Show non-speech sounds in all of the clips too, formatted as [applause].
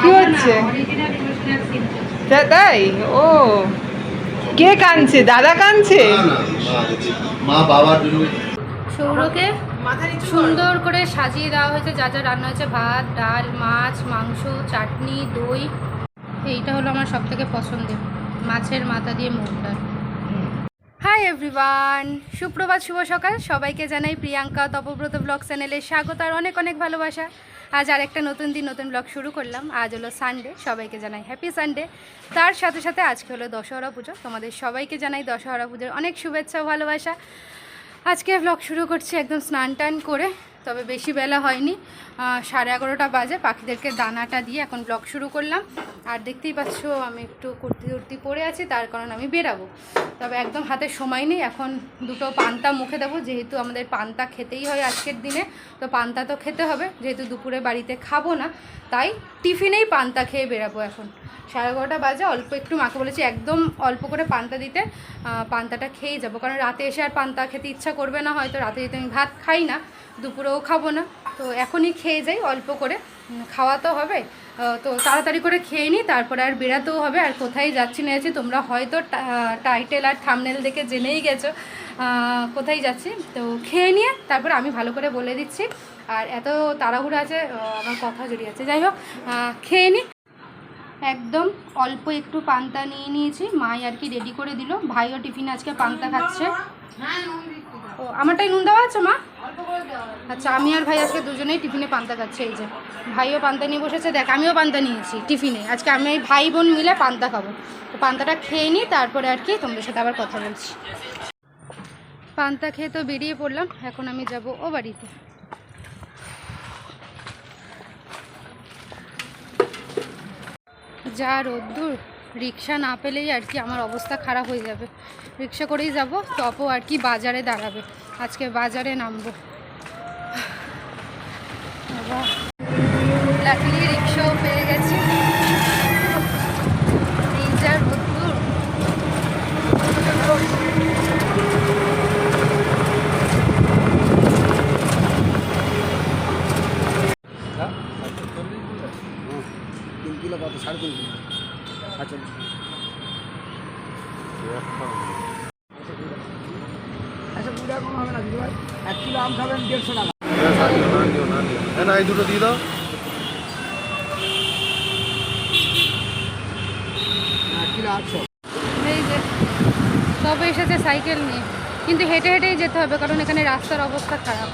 কি হচ্ছে? তা- তাই? ও। কে কানছে? দাদা কানছে? না, না, মা বাবার জন্য সৌরকে সুন্দর করে সাজিয়ে দেওয়া হয়েছে যা যা রান্না হয়েছে ভাত ডাল মাছ মাংস চাটনি দই। এইটা হলো আমার সব থেকে পছন্দের মাছের মাথা দিয়ে মুগ ডাল। হাই এভরিওয়ান সুপ্রভাত, শুভ সকাল। সবাইকে জানাই প্রিয়াঙ্কা তপব্রত ব্লগ চ্যানেলে স্বাগত আর অনেক অনেক ভালোবাসা। আজ আর একটা নতুন দিন, নতুন ব্লগ শুরু করলাম। আজ হলো সানডে সবাইকে জানাই হ্যাপি সানডে তার সাথে সাথে আজকে হলো দশহরা পুজো। তোমাদের সবাইকে জানাই দশহরা পুজোর অনেক শুভেচ্ছা ভালোবাসা। আজকে ব্লগ শুরু করছি একদম স্নান টান করে। তবে বেশি বেলা হয়নি। সাড়ে এগারোটা বাজে। পাখিদেরকে দানাটা দিয়ে এখন ব্লগ শুরু করলাম। আর দেখতেই পাচ্ছ, আমি একটু কুর্তি টুর্তি পরে আছি, তার কারণ আমি বেরাবো। তবে একদম হাতে সময় নেই, এখন দুটো পান্তা মুখে দেবো। যেহেতু আমাদের পান্তা খেতেই হয় আজকের দিনে, তো পান্তা তো খেতে হবে। যেহেতু দুপুরে বাড়িতে খাব না, তাই টিফিনেই পান্তা খেয়ে বেরাবো এখন। সাড়ে এগারোটা বাজে, অল্প একটু মাকে বলেছি একদম অল্প করে পান্তা দিতে পান্তাটা খেয়ে যাব। কারণ রাতে এসে আর পান্তা খেতে ইচ্ছা করবে না হয়তো, রাতে যদি আমি ভাত খাই না, দুপুরেও খাব না। তো এখনই খেয়ে যাই, অল্প করে। খাওয়া তো হবে। তো তাড়াতাড়ি করে খেয়ে নিই তারপরে আর বেরাতেও হবে। আর কোথায় যাচ্ছি না যাচ্ছি, তোমরা হয়তো টাইটেল আর থামনেল দেখে জেনেই গেছো। কোথায় যাচ্ছি? তো খেয়ে নিয়ে তারপরে আমি ভালো করে বলে দিচ্ছি। আর এত তাড়াহুড়ো আছে আমার কথা জড়িয়ে আছে। যাই হোক খেয়ে নিই একদম অল্প একটু পান্তা নিয়ে নিয়েছি। মাই আর কি রেডি করে দিল। ভাইও টিফিন আজকে পান্তা খাচ্ছে। ও, আমারটাই নুন দেওয়া আছে, মা? আচ্ছা আমি আর ভাই আজকে দুজনেই টিফিনে পান্তা খাচ্ছে, এই যে। ভাইও পান্তা নিয়ে বসেছে, দেখ, আমিও পান্তা নিয়েছি টিফিনে। আজকে আমি ভাই বোন মিলে পান্তা খাব। তো পান্তাটা খেয়ে নিই তারপরে আর কি তোমাদের সাথে আবার কথা বলছি। পান্তা খেয়ে তো বেরিয়ে পড়লাম, এখন আমি যাব ও বাড়িতে। যা রোদ্দুর, রিক্সা না পেলেই আর কি আমার অবস্থা খারাপ হয়ে যাবে। রিক্সা করেই যাব, তপও আর কি বাজারে দাঁড়াবে। আজকে বাজারে নামবো। লাকলি রিক্সাও পেয়ে গেছি। কত? সাড়ে তিন কিলো। আচ্ছা আচ্ছা কুড়ি টাকা কম হবে না দিদি ভাই এক কিলো আম খাবেন দেড়শো টাকা। হ্যাঁ না এই দুটো দিয়ে দাও। কিলো আটশো। এই যে তবে এসেছে সাইকেল নিয়ে। কিন্তু হেঁটে হেঁটেই যেতে হবে কারণ এখানে রাস্তার অবস্থা খারাপ।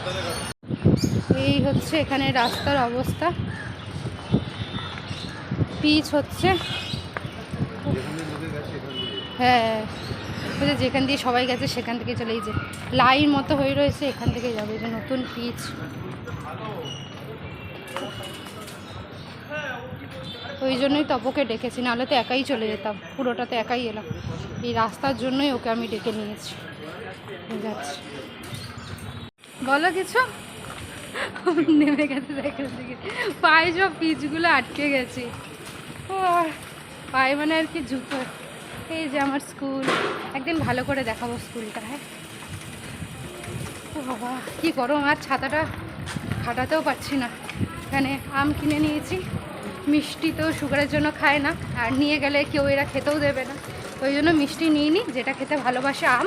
এই হচ্ছে এখানে রাস্তার অবস্থা। পিচ হচ্ছে। হ্যাঁ। ওই যেখান দিয়ে সবাই গেছে সেখান থেকে চলে এই যে লাইন মতো হয়ে রয়েছে এখান থেকে যাবে। যে নতুন পিচ। ওই জন্যই তপকে ডেকেছি নাহলে তো একাই চলে যেতাম। পুরোটাতে একাই এলাম। এই রাস্তার জন্যই ওকে আমি ডেকে নিয়েছি। বলো কিছু? নেমে গেছে দেখেন দিকে। পায়ে সব পিচগুলো আটকে গেছে। আহ, পায়ে মানে আর কি জুতো। এই যে আমার স্কুল। একদিন ভালো করে দেখাবো স্কুলটা হ্যাঁ। ও বাবা, কী গরম, আর ছাতাটা খাটাতেও পারছি না। এখানে আম কিনে নিয়েছি, মিষ্টি তো সুগারের জন্য খায় না, আর নিয়ে গেলে কেউ এরা খেতেও দেবে না। ওই জন্য মিষ্টি নিয়ে নিই যেটা খেতে ভালোবাসে আম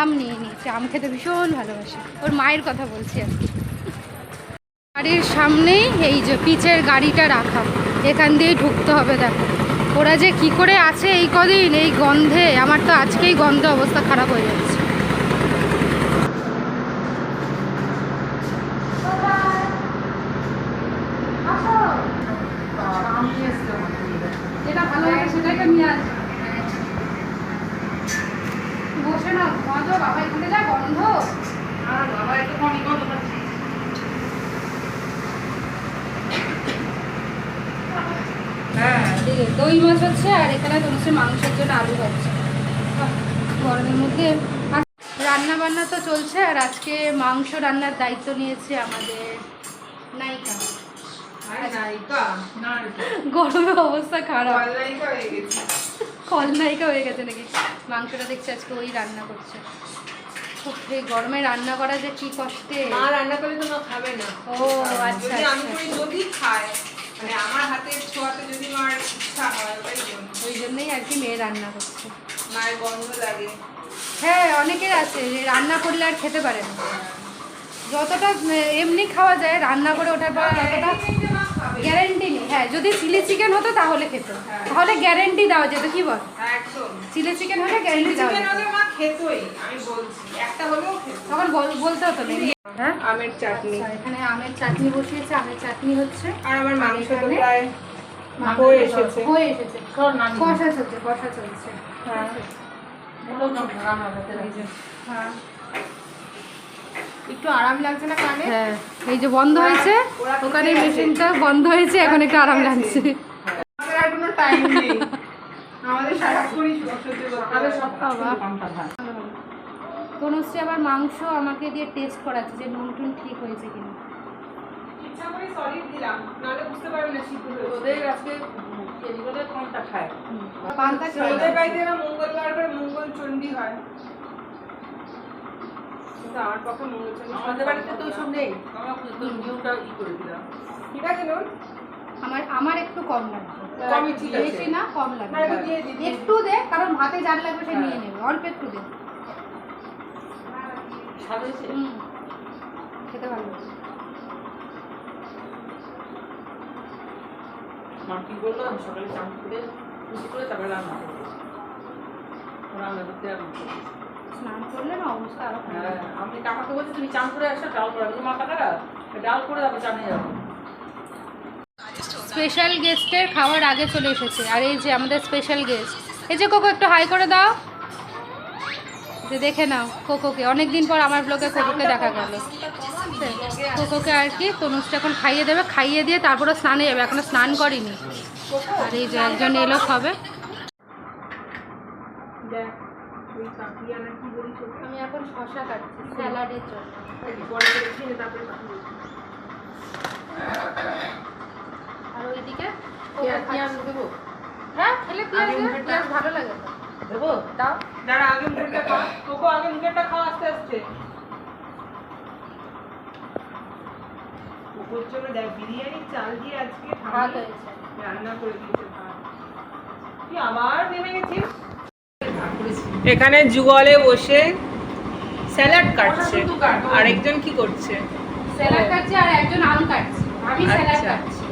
আম নিয়ে নিয়েছি। আম খেতে ভীষণ ভালোবাসে। ওর মায়ের কথা বলছি আর কি। বাড়ির সামনেই এই যে পিচের গাড়িটা রাখা, এখান দিয়েই ঢুকতে হবে, দেখো। ওরা যে কি করে আছে এই কদিন, এই গন্ধে, আমার তো আজকেই গন্ধে অবস্থা খারাপ হয়ে যাচ্ছে। বসে না ঘুমাতো বাবা এখানে যা গন্ধ। আর বাবা একটু এদিকে দই মাছ হচ্ছে আর এখানে হচ্ছে মাংসের জন্য আলু হচ্ছে গরমের মধ্যে। রান্না বান্না তো চলছে আর আজকে মাংস রান্নার দায়িত্ব নিয়েছে আমাদের নায়িকা। গরমে অবস্থা খারাপ। খলনায়িকা হয়ে গেছে। নাকি? মাংসটা দেখছি আজকে ওই রান্না করছে। এই গরমে রান্না করা যে কি কষ্টে। মা রান্না করলে তো মা খাবে না। ও আচ্ছা যদি আমি আচ্ছা। যদি খায়। মানে আমার হাতের ছোঁয়াতে যদি মার ইচ্ছা হয় ওই জন্য। ওই জন্যই আর কি মেয়ে রান্না করছে। মায়ের গন্ধ লাগে। হ্যাঁ অনেকের আছে যে রান্না করলে আর খেতে পারে না। যতটা এমনি খাওয়া যায় রান্না করে ওঠার পর ততটা গ্যারেন্টি নেই। হ্যাঁ যদি চিলি চিকেন হতো তাহলে খেত। তাহলে গ্যারেন্টি দেওয়া যেত কি বল? চিলি চিকেন হলে গ্যারেন্টি দেওয়া যেত। হলে মা খেতই আমি বলছি। একটা হলেও খেত। তখন বল- বলতে হতো না হ্যাঁ? আমের চাটনি। আচ্ছা, এখানে আমের চাটনি বসিয়েছে। আমের চাটনি হচ্ছে আর আমার মাংস তো প্রায় হয়ে এসেছে। হয়ে এসেছে। কষা চলছে। কষা চলছে হ্যাঁ। হ্যাঁ। একটু আরাম লাগছে না কানে? হ্যাঁ এই যে বন্ধ হয়েছে ওখানে মেশিনটা বন্ধ হয়েছে এখন একটু আরাম লাগছে। আমাদের আর কোনো টাইম নেই। আমাদের সারাক্ষণই তনুশ্রী আবার মাংস আমাকে দিয়ে টেস্ট করাচ্ছে যে নুন টুন ঠিক হয়েছে কিনা। ইচ্ছা করে সলিড দিলাম নাহলে বুঝতে পারবে না সিদ্ধ হয়েছে। ওদের আজকে এগুলোতে কোনটা খায়? পান্তা ওদের বাড়িতে মঙ্গলবার করে মঙ্গল চণ্ডী হয়। কিন্তু আমার পক্ষে মঙ্গল আমাদের বাড়িতে তো ওসব নেই। আমরা তো নিয়মটা ই করে দিলাম। ঠিক আছে নুন? আমার আমার একটু কম লাগবে। বেশি না কম লাগবে। একটু দিই। একটু দে কারণ ভাতে যার লাগবে সে নিয়ে নেবে। অল্প একটু দে। হয়েছে? খেতে ভালো মা কি বলল? আমি সকালে চান করে খুশি করে তারপরে রান্না করব। রান্না করতে আর স্নান করলে না অবস্থা আরও খারাপ হ্যাঁ আমি কাকাকে বলছি তুমি চান করে আসো ডাল করে মা কাকারা ডাল করে যাবে চানে যাব স্পেশাল গেস্টের খাওয়ার আগে চলে এসেছে। আর এই যে আমাদের স্পেশাল গেস্ট এই যে কোকো একটু হাই করে দাও। যে দেখে নাও কোকোকে। অনেকদিন পর আমার ব্লগে কোকোকে দেখা গেল। কোকোকে আর কি তনুষটা এখন খাইয়ে দেবে। খাইয়ে দিয়ে তারপরে স্নানে যাবে। এখনও স্নান করিনি। আর এই যে একজন এলো হবে দেখ আমি এখন শশা কাটছি স্যালাডের জন্য। আর ওইদিকে পেঁয়াজ দেবো? হ্যাঁ খেলে পেঁয়াজ পেঁয়াজ ভালো লাগে। দেবো? দাও। দাঁড়া আগে মুখেরটা খা। তোকে আগে মুখেরটা খাওয়া আস্তে আস্তে। ওর জন্য দেখ বিরিয়ানির চাল দিয়ে আজকে রান্না করে দিয়েছে ভাত। তুই আবার নেমে গেছিস? এখানে যুগলে বসে স্যালাড কাটছে। কাটো। আরেকজন কি করছে? স্যালাড কাটছি আর একজন আম কাটছে। আমি স্যালাড আচ্ছা। কাটছি।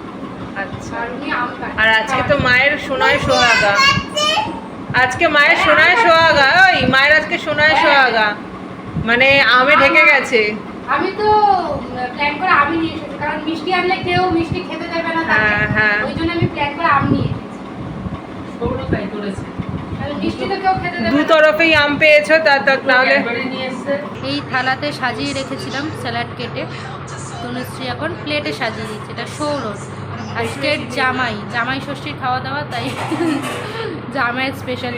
আচ্ছা। আর উনি আম কাটছে। আর আজকে তো মায়ের সোনায় সোহাগা। আজকে মায়ের সোনায় সোহাগা। ওই মায়ের আজকে সোনায় সোহাগা। মানে আমে ঢেকে গেছে। আমি তো প্ল্যান করে আমি নিয়ে এসেছি। কারণ মিষ্টি আনলে কেউ মিষ্টি খেতে দেবে না হ্যাঁ, হ্যাঁ। ওই জন্য আমি প্ল্যান করে আম নিয়ে এসেছি। সৌরভ তাই করেছে। দু তরফেই আম পেয়েছ তা তা তাহলে এই থালাতে সাজিয়ে রেখেছিলাম স্যালাড কেটে। তনুশ্রী এখন প্লেটে সাজিয়ে দিচ্ছে এটা সৌরভ আজকের জামাই। জামাই ষষ্ঠীর খাওয়া দাওয়া তাই জামাইয়ের স্পেশাল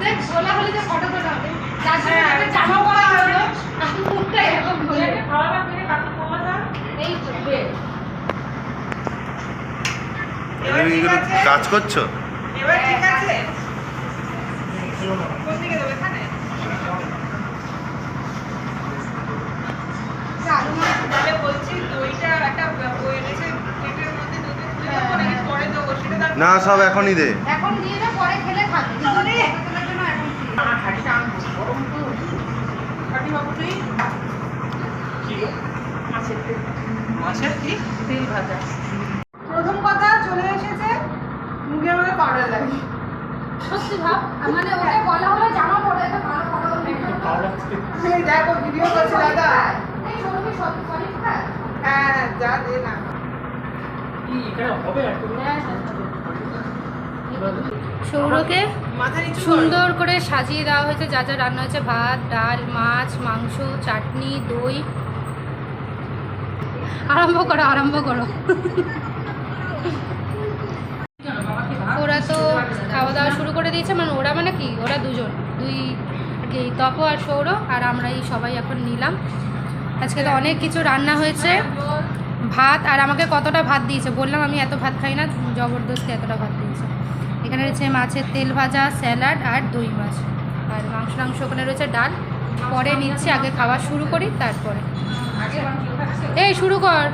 দেখ গোলা হলে যে ফটো তোলা হবে যার জন্য একটা জামা পরা হলো এখন মুখটা এরকম হয়ে এই তো বেশ। এগুলো কাজ করছ? এবার ঠিক আছে। কোন দিকে দেবো এখানে? আলু মাছ তাহলে বলছি দইটা একটা ওই এনেছে প্লেটের মধ্যে দুধে তুলে দেবো নাকি পরে দেবো? সেটা তার না সব এখনই দে। এখন দিয়ে দাও পরে খেলে খাবে। মাছের কি? তেল ভাজা প্রথম কথা চলে এসেছে মুখে আমাদের পাউডার লাগে সত্যি ভাব মানে ওকে বলা হলো জামা পরে এটা ভালো ফটো এই দেখো ভিডিও করছে দাদা। এই সৌরভী সব- সবই হ্যাঁ। হ্যাঁ যা দে না। কি এটা হবে আর তো সৌরকে। সুন্দর করে সাজিয়ে দেওয়া হয়েছে যা যা রান্না হয়েছে ভাত ডাল মাছ মাংস চাটনি দই। আরম্ভ করো আরম্ভ করো ওরা তো খাওয়া দাওয়া শুরু করে দিয়েছে মানে ওরা মানে কি, ওরা দুজন। দুই কি তপ আর সৌর আর আমরা এই সবাই এখন নিলাম। আজকে তো অনেক কিছু রান্না হয়েছে। ভাত, আর আমাকে কতটা ভাত দিয়েছে? বললাম আমি এত ভাত খাই না, জবরদস্তি এতটা ভাত দিয়েছে। এখানে রয়েছে মাছের তেল ভাজা, স্যালাড আর দই মাছ। আর মাংস টাংস ওখানে রয়েছে ডাল। পরে নিচ্ছি, আগে খাওয়া শুরু করি, তারপরে। এই, শুরু কর।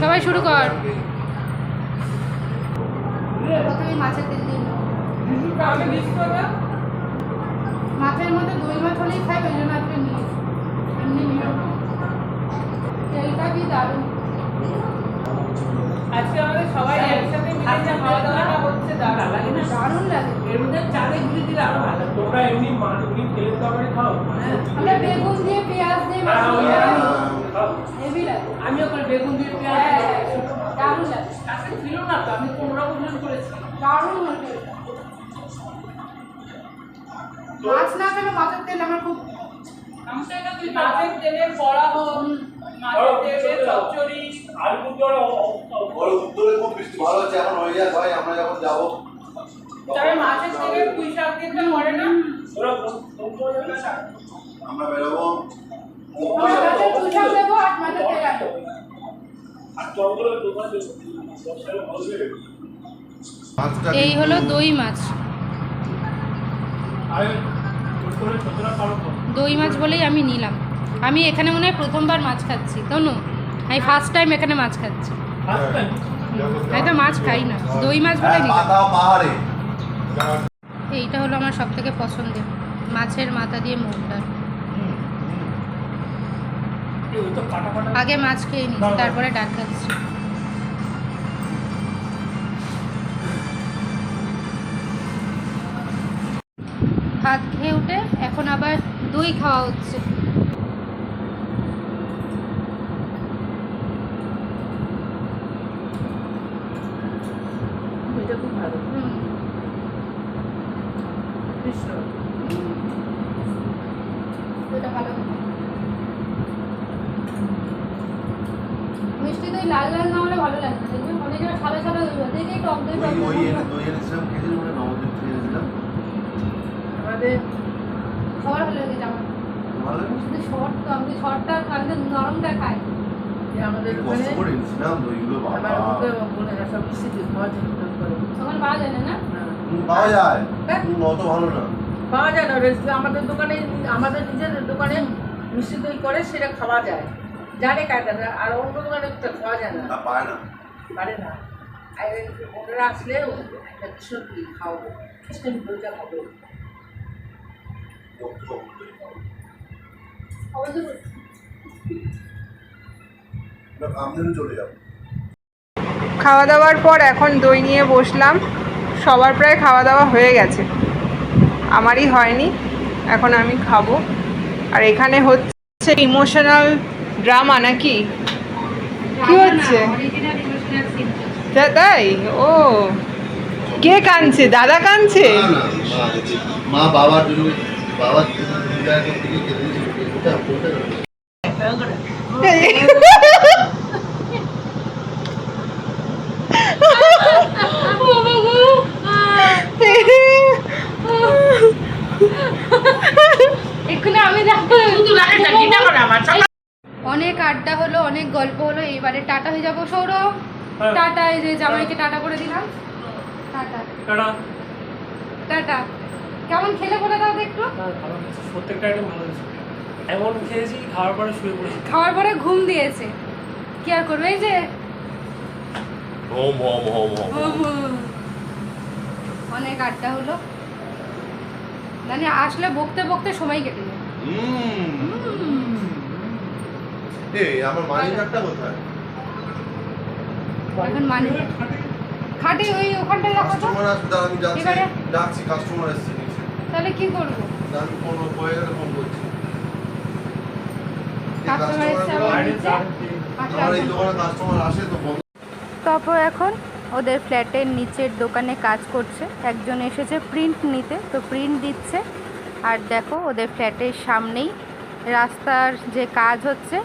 সবাই শুরু কর। প্রথমে মাছের তেল দিয়ে। মাছের মধ্যে দই মাছ হলেই খাই ওই জন্য আজকে নিয়েছি এমনি তেলটা কি দারুণ। আজকে আমাদের সবাই একসাথে মিলে যে খাওয়া দাওয়াটা হচ্ছে দারুণ। লাগে না? দারুণ লাগে। এর মধ্যে চালে গুলি দিলে আরও ভালো। তোমরা এমনি মা এমনি তেলের তরকারি খাও? আমরা বেগুন দিয়ে পেঁয়াজ দিয়ে মাছ হ্যাঁ, দিয়ে খাই। হেভি লাগে। আমি ওখানে বেগুন দিয়ে পেঁয়াজ হ্যাঁ, দিয়ে। দারুণ লাগে। কাছে ছিল না তো আমি তোমরা বুঝুন করেছি। দারুণ লাগে মাছ না খেলে মাছের তেল আমার খুব মাছের তেলের বড়া হোক মাছের তেলের চচ্চড়ি আর উত্তর ওর উত্তরে খুব বৃষ্টি ভালো হচ্ছে এখন হয়ে যায় ভাই আমরা যখন যাব তবে মাছের তেলের পুঁই শাক দিয়ে করে না? আমরা বেরোবো। আমার কাছে দেবো আর মাছের তেল আর জঙ্গলের দোকান বর্ষায় ভালো লাগে মাছটা এই হলো দই মাছ। দই মাছ বলেই আমি নিলাম। আমি এখানে মনে হয় প্রথমবার মাছ খাচ্ছি তনু। আমি ফার্স্ট টাইম এখানে মাছ খাচ্ছি। আমি তো মাছ খাই না। দই মাছ বলে হ্যাঁ, নিলাম। এইটা হলো আমার সব থেকে পছন্দের। মাছের মাথা দিয়ে মুগ ডাল। আগে মাছ খেয়ে নিচ্ছি তারপরে ডাল খাচ্ছি। উঠে এখন আবার দই খাওয়া হচ্ছে। এটা খুব ভালো। হুম। ভীষণ। দইটা ভালো মিষ্টি দই লাল লাল না হলে ভালো লাগে না। দেখবে অনেকে সাদা সাদা দই দেখেই টক দই ওই টক ওই দই এনে দই এনেছিলাম খেয়েছিলাম মানে নবদ্বীপ থেকে এনেছিলাম আমাদের সবার ভালো লাগে আমার ভালো লাগে? শুধু শর্ট তো আমি শর্টটা আমি নরমটা খাই যে আমাদের কষ্ট ওখানে করে এনেছিলাম দইগুলো আমার বাবা মুখে বোনেরা সব মিষ্টি দুধ খাওয়া যেতে করে ওখানে পাওয়া যায় না না? না। পাওয়া যায়। হ্যাঁ। অত ভালো না। পাওয়া যায় না আমাদের দোকানে আমাদের নিজের দোকানে মিষ্টি দই করে সেটা খাওয়া যায়। জানে কায়দাটা আর অন্য দোকানে তো খাওয়া যায় না। পারে না। আর ওনারা আসলে একটা ভীষণ দই খাওয়াবো দইটা খাব। চলে যাব। খাওয়া দাওয়ার পর এখন দই নিয়ে বসলাম। সবার প্রায় খাওয়া দাওয়া হয়ে গেছে। আমারই হয়নি এখন আমি খাব। আর এখানে হচ্ছে ইমোশনাল ড্রামা নাকি? কি হচ্ছে? তাই? ও। কে কাঁদছে? দাদা কাঁদছে? না, না, মা দেখি। মা বাবার জন্য বাবার [laughs] জন্য বিদায় করতে গিয়ে কেঁদে দিয়েছিল। ওটা ওটা এক্ষুনি আমি দেখো অনেক আড্ডা হলো অনেক গল্প হলো এবারে টাটা হয়ে যাব সৌরভ। হ্যাঁ। টাটা এই যে জামাইকে টাটা করে দিলাম। টাটা। টাটা। কেমন খেলে বলে দাও একটু? ভালো প্রত্যেকটা আইটেম ভালো হয়েছে। এমন খেয়েছি খাওয়ার পরে শুয়ে পড়েছি। খাওয়ার পরে ঘুম দিয়েছে। কি আর করবে এই যে? হোম হোম হোম হোম অনেক আড্ডা হলো। মানে আসলে বকতে বকতে সময় কেটে যায়। হুম। এই আমার মানি কার্ডটা কোথায়? এখন মানে খাটে ওই ওখানটায় রাখো তো। কাস্টমার আসবে আমি যাচ্ছি। ডাকছি কাস্টমার এসছে নিচে। তাহলে কি করব? আমি ফোন হয়ে ফোন করছি। কাস্টমার এসছে আমার বাইরে নিচে। যান আচ্ছা, আমার এই আচ্ছা। দোকানে কাস্টমার আসে তো তারপর এখন ওদের ফ্ল্যাটের নিচের দোকানে কাজ করছে। একজন এসেছে প্রিন্ট নিতে তো প্রিন্ট দিচ্ছে। আর দেখো ওদের ফ্ল্যাটের সামনেই রাস্তার যে কাজ হচ্ছে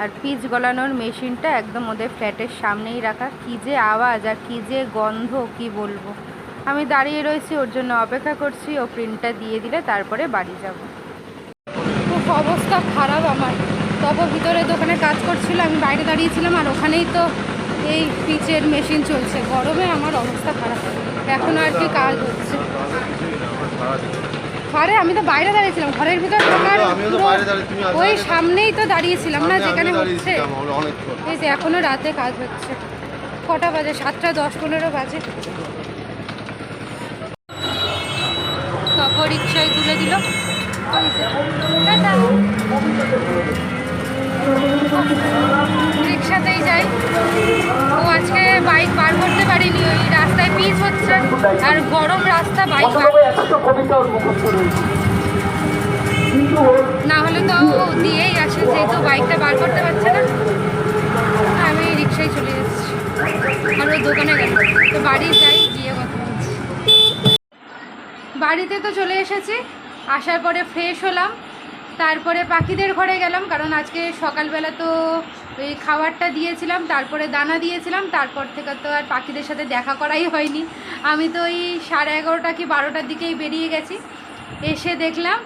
আর পিচ গলানোর মেশিনটা একদম ওদের ফ্ল্যাটের সামনেই রাখা। কী যে আওয়াজ আর কী যে গন্ধ, কি বলব? আমি দাঁড়িয়ে রয়েছি, ওর জন্য অপেক্ষা করছি। ও প্রিন্টটা দিয়ে দিলে তারপরে বাড়ি যাব। খুব অবস্থা খারাপ আমার। তপ ভিতরে দোকানে কাজ করছিল, আমি বাইরে দাঁড়িয়েছিলাম আর ওখানেই তো এই পিচের মেশিন চলছে। গরমে আমার অবস্থা খারাপ। এখন আর কি কাজ হচ্ছে। ঘরে আমি তো বাইরে দাঁড়িয়েছিলাম ঘরের ভিতরে ঢোকার ওই সামনেই তো দাঁড়িয়েছিলাম না যেখানে হচ্ছে। এই যে এখনও রাতে কাজ হচ্ছে। কটা বাজে? সাতটা দশ পনেরো বাজে। রিক্সায় তুলে দিল। রিক্সাতেই যাই। ও আজকে বাইক বার করতে পারিনি ওই রাস্তায় পিচ হচ্ছে আর গরম রাস্তা বাইক না হলে তো দিয়েই আসে যেহেতু বাইকটা বার করতে পারছে না। আমি রিক্সায় চলে যাচ্ছি। আর ওই দোকানে গেল। তো বাড়ি যাই গিয়ে কথা বাড়িতে তো চলে এসেছি আসার পরে ফ্রেশ হলাম। তারপরে পাখিদের ঘরে গেলাম, কারণ আজকে সকালবেলা তো ওই খাবারটা দিয়েছিলাম, তারপরে দানা দিয়েছিলাম, তারপর থেকে তো আর পাখিদের সাথে দেখা করাই হয়নি। আমি তো ওই সাড়ে এগারোটা কি বারোটার দিকেই বেরিয়ে গেছি। এসে দেখলাম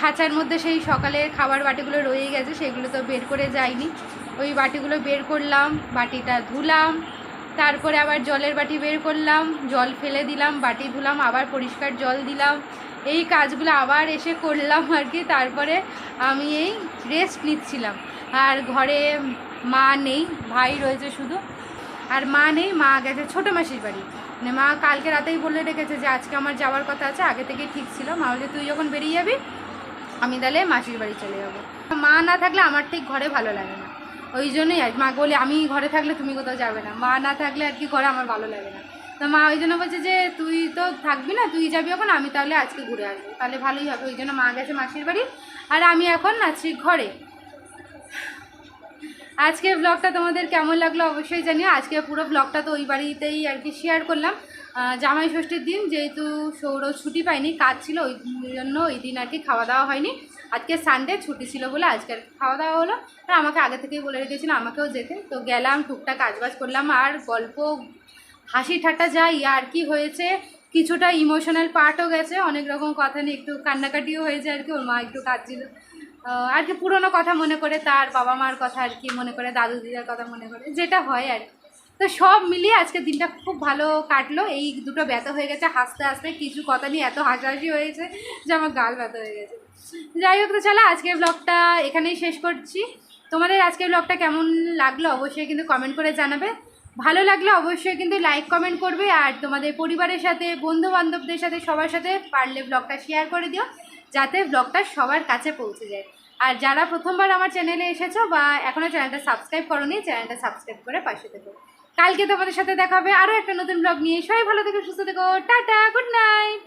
খাঁচার মধ্যে সেই সকালের খাবার বাটিগুলো রয়ে গেছে, সেগুলো তো বের করে যাইনি। ওই বাটিগুলো বের করলাম, বাটিটা ধুলাম, তারপরে আবার জলের বাটি বের করলাম, জল ফেলে দিলাম, বাটি ধুলাম, আবার পরিষ্কার জল দিলাম। এই কাজগুলো আবার এসে করলাম আর কি। তারপরে আমি এই রেস্ট নিচ্ছিলাম। আর ঘরে মা নেই, ভাই রয়েছে শুধু। আর মা নেই, মা গেছে ছোটো মাসির বাড়ি। মানে মা কালকে রাতেই বলে রেখেছে যে, আজকে আমার যাওয়ার কথা আছে, আগে থেকেই ঠিক ছিল। মা বলছে, তুই যখন বেরিয়ে যাবি, আমি তাহলে মাসির বাড়ি চলে যাব। মা না থাকলে আমার ঠিক ঘরে ভালো লাগে না। ওই জন্যই আর মা বলে, আমি ঘরে থাকলে তুমি কোথাও যাবে না। মা না থাকলে আর কি ঘরে আমার ভালো লাগে না। তো মা ওই জন্য বলছে যে, তুই তো থাকবি না, তুই যাবি এখন, আমি তাহলে আজকে ঘুরে আসব। তাহলে ভালোই হবে। ওই জন্য মা গেছে মাসির বাড়ি, আর আমি এখন আছি ঘরে। আজকে ব্লগটা তোমাদের কেমন লাগল অবশ্যই জানিও। আজকে পুরো ব্লগটা তো ওই বাড়িতেই আর কি শেয়ার করলাম। জামাই ষষ্ঠীর দিন যেহেতু সৌর ছুটি পাইনি কাজ ছিল, ওই জন্য ওই দিন আর কি খাওয়া দাওয়া হয়নি। আজকে সানডে ছুটি ছিল বলে আজকে খাওয়া দাওয়া হলো। আর আমাকে আগে থেকেই বলে রেখেছিল আমাকেও যেতে। তো গেলাম, টুকটাক কাজবাজ করলাম, আর গল্প হাসি ঠাট্টা যাই, আর কি হয়েছে? কিছুটা ইমোশনাল পার্টও গেছে, অনেক রকম কথা নিয়ে একটু কান্নাকাটিও হয়েছে আর কি, ওর মা একটু কাঁদছিল। আর কি পুরোনো কথা মনে করে, তার বাবা মার কথা আর কি মনে করে, দাদু দিদার কথা মনে করে, যেটা হয় আর কি। তো সব মিলিয়ে আজকে দিনটা খুব ভালো কাটলো, এই দুটো ব্যথা হয়ে গেছে হাসতে হাসতে, কিছু কথা নিয়ে এত হাসাহাসি হয়েছে যে আমার গাল ব্যথা হয়ে গেছে। যাই হোক, তো চলো আজকের ব্লগটা এখানেই শেষ করছি। তোমাদের আজকের ব্লগটা কেমন লাগল অবশ্যই কিন্তু কমেন্ট করে জানাবে। ভালো লাগলে অবশ্যই কিন্তু লাইক কমেন্ট করবে আর তোমাদের পরিবারের সাথে বন্ধু বান্ধবদের সাথে, সবার সাথে পারলে ব্লগটা শেয়ার করে দিও, যাতে ব্লগটা সবার কাছে পৌঁছে যায়। আর যারা প্রথমবার আমার চ্যানেলে এসেছ বা এখনও চ্যানেলটা সাবস্ক্রাইব করোনি চ্যানেলটা সাবস্ক্রাইব করে পাশে থেকো। কালকে তোমাদের সাথে দেখাবে আরও একটা নতুন ব্লগ নিয়ে। সবাই ভালো থেকো, সুস্থ থেকো। Tata good night